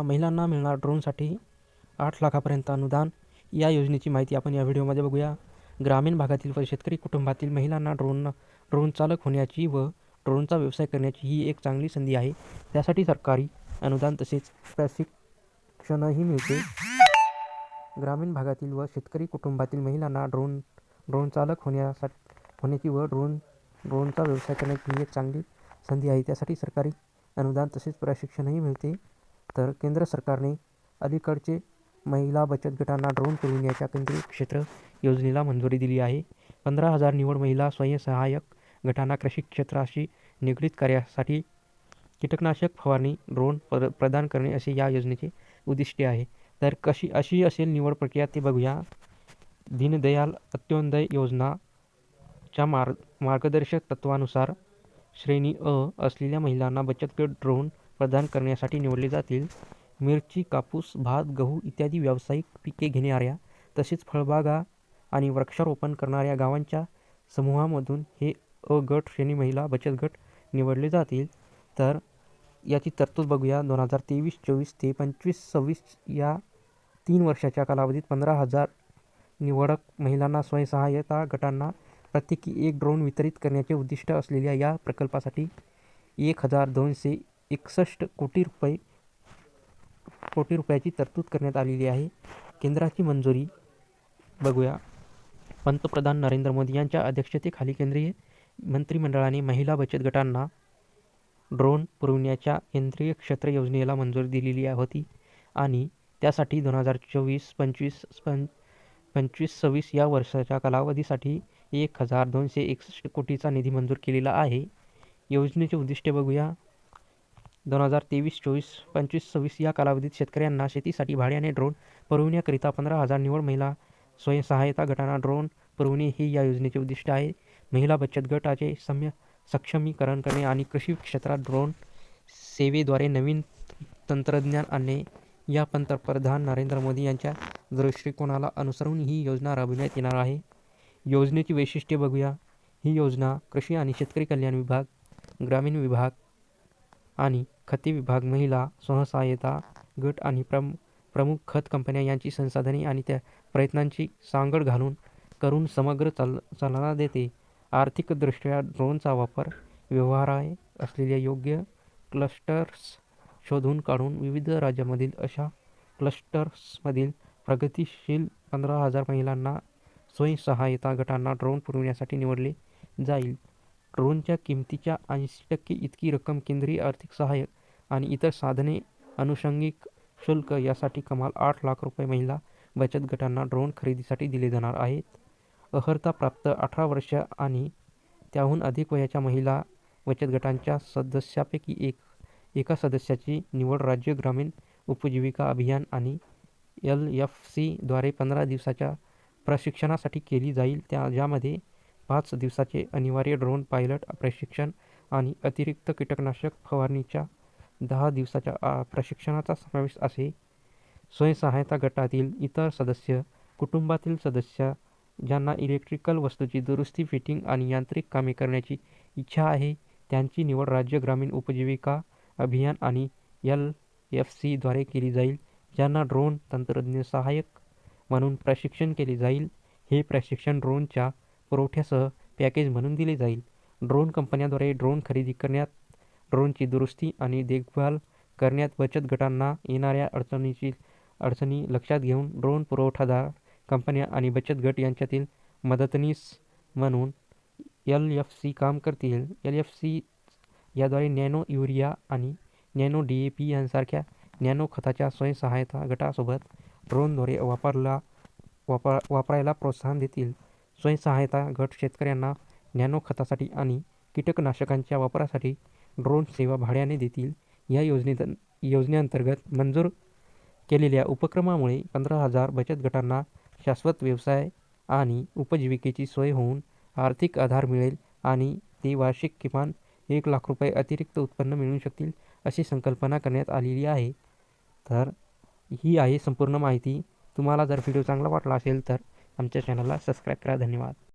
महिलांना मिळणार ड्रोनसाठी आठ लाखापर्यंत अनुदान. या योजनेची माहिती आपण या व्हिडिओमध्ये बघूया. ग्रामीण भागातील व शेतकरी कुटुंबातील महिलांना ड्रोन ड्रोन चालक होण्याची व ड्रोनचा व्यवसाय करण्याची ही एक चांगली संधी आहे. त्यासाठी सरकारी अनुदान तसेच प्रशिक्षणही मिळते. ग्रामीण भागातील व शेतकरी कुटुंबातील महिलांना ड्रोन ड्रोन चालक होण्यासाठी होण्याची व ड्रोन ड्रोनचा व्यवसाय करण्याची ही एक चांगली संधी आहे. त्यासाठी सरकारी अनुदान तसेच प्रशिक्षणही मिळते. तर केंद्र सरकारने अलीकडचे महिला बचत गटांना ड्रोन पुरविण्याच्या केंद्रीय क्षेत्र योजनेला मंजुरी दिली आहे. पंधरा हजार निवड महिला स्वयंसहाय्यक गटांना कृषी क्षेत्राशी निगडीत कार्यासाठी कीटकनाशक फवारणी ड्रोन प्र प्रदान करणे असे या योजनेचे उद्दिष्ट आहे. तर कशी अशी असेल निवड प्रक्रिया ते बघूया. दीनदयाल अंत्योदय योजनाच्या मार्ग मार्गदर्शक तत्वानुसार श्रेणी अ असलेल्या महिलांना बचत गट ड्रोन प्रदान करण्यासाठी निवडले जातील. मिरची कापूस भात गहू इत्यादी व्यावसायिक पिके घेणाऱ्या तसेच फळबागा आणि वृक्षारोपण करणाऱ्या गावांच्या समूहामधून हे अ गट श्रेणी महिला बचत गट निवडले जातील. तर याची तरतूद बघूया. दोन हजार तेवीस चोवीस ते पंचवीस सव्वीस या तीन वर्षाच्या कालावधीत पंधरा हजार निवडक महिलांना स्वयंसहाय्यता गटांना प्रत्येकी एक ड्रोन वितरित करण्याचे उद्दिष्ट असलेल्या या प्रकल्पासाठी एक हजार दोनशे एकसष्ट कोटी रुपये कोटी रुपयाची तरतूद करण्यात आलेली आहे. केंद्राची मंजुरी बघूया. पंतप्रधान नरेंद्र मोदी यांच्या अध्यक्षतेखाली केंद्रीय मंत्रिमंडळाने महिला बचत गटांना ड्रोन पुरवण्याच्या केंद्रीय क्षेत्र योजनेला मंजुरी दिलेली होती आणि त्यासाठी दोन हजार चोवीस पंचवीस पं पंचवीस सव्वीस या वर्षाच्या कालावधीसाठी एक हजार दोनशे एकसष्ट कोटीचा निधी मंजूर केलेला आहे. योजनेचे उद्दिष्ट बघूया. दोन हजार तेवीस चोवीस पंचवीस सव्वीस या कालावधीत शेतकऱ्यांना शेतीसाठी भाड्याने ड्रोन पुरवण्याकरिता पंधरा हजार निवड महिला स्वयंसहायता गटांना ड्रोन पुरवणे हे या योजनेचे उद्दिष्ट आहे. महिला बचत गटाचे सम्य सक्षमीकरण करणे आणि कृषी क्षेत्रात ड्रोन सेवेद्वारे नवीन तंत्रज्ञान आणणे या पंतप्रधान नरेंद्र मोदी यांच्या दृष्टिकोनाला अनुसरून ही योजना राबविण्यात येणार आहे. योजनेची वैशिष्ट्ये बघूया. ही योजना कृषी आणि शेतकरी कल्याण विभाग ग्रामीण विभाग आणि खते विभाग महिला स्वसहायता गट आणि प्रम प्रमुख खत कंपन्या यांची संसाधने आणि त्या प्रयत्नांची सांगड घालून करून समग्र चाल चालना देते. आर्थिकदृष्ट्या ड्रोनचा वापर व्यवहाराय असलेल्या योग्य क्लस्टर्स शोधून काढून विविध राज्यामधील अशा क्लस्टर्समधील प्रगतिशील पंधरा हजार महिलांना स्वयंसहायता गटांना ड्रोन पुरवण्यासाठी निवडले जाईल. ड्रोनच्या किमतीच्या ऐंशी टक्के इतकी रक्कम केंद्रीय आर्थिक सहाय्यक आणि इतर साधने अनुषंगिक शुल्क यासाठी कमाल आठ लाख रुपये महिला बचत गटांना ड्रोन खरेदीसाठी दिले जाणार आहेत. अर्हता प्राप्त अठरा वर्ष आणि त्याहून अधिक वयाच्या महिला बचत गटांच्या सदस्यापैकी एक एका सदस्याची निवड राज्य ग्रामीण उपजीविका अभियान आणि एल एफ सीद्वारे पंधरा दिवसाच्या प्रशिक्षणासाठी केली जाईल. त्या ज्यामध्ये पाच दिवसाचे अनिवार्य ड्रोन पायलट प्रशिक्षण आणि अतिरिक्त कीटकनाशक फवारणीच्या दहा दिवसाच्या प्रशिक्षणाचा समावेश असे स्वयंसहायता गटातील इतर सदस्य कुटुंबातील सदस्य ज्यांना इलेक्ट्रिकल वस्तूची दुरुस्ती फिटिंग आणि यांत्रिक कामे करण्याची इच्छा आहे त्यांची निवड राज्य ग्रामीण उपजीविका अभियान आणि एल एफ सीद्वारे केली जाईल ज्यांना ड्रोन तंत्रज्ञ सहाय्यक म्हणून प्रशिक्षण केले जाईल. हे प्रशिक्षण ड्रोनच्या पुरवठ्यासह पॅकेज म्हणून दिले जाईल. ड्रोन कंपन्याद्वारे ड्रोन खरेदी करण्यात ड्रोनची दुरुस्ती आणि देखभाल करण्यात बचत गटांना येणाऱ्या अडचणीची अडचणी लक्षात घेऊन ड्रोन पुरवठादार कंपन्या आणि बचत गट यांच्यातील मदतनीस म्हणून एल एफ सी काम करतील. एल एफ सी याद्वारे नॅनो युरिया आणि नॅनो डी ए पी यांसारख्या नॅनो खताच्या स्वयंसहायता गटासोबत ड्रोनद्वारे वापरला वापर वापरायला प्रोत्साहन देतील. स्वयंसहायता गट शेतकऱ्यांना नॅनो खतासाठी आणि कीटकनाशकांच्या वापरासाठी ड्रोन सेवा भाड्याने देतील. या योजनेत योजनेअंतर्गत मंजूर केलेल्या उपक्रमामुळे पंधरा हजार बचत गटांना शाश्वत व्यवसाय आणि उपजीविकेची सोय होऊन आर्थिक आधार मिळेल आणि ते वार्षिक किमान एक लाख रुपये अतिरिक्त उत्पन्न मिळू शकतील अशी संकल्पना करण्यात आलेली आहे. तर ही आहे संपूर्ण माहिती. तुम्हाला जर व्हिडिओ चांगला वाटला असेल तर आमच्या चॅनलला सबस्क्राईब करा. धन्यवाद.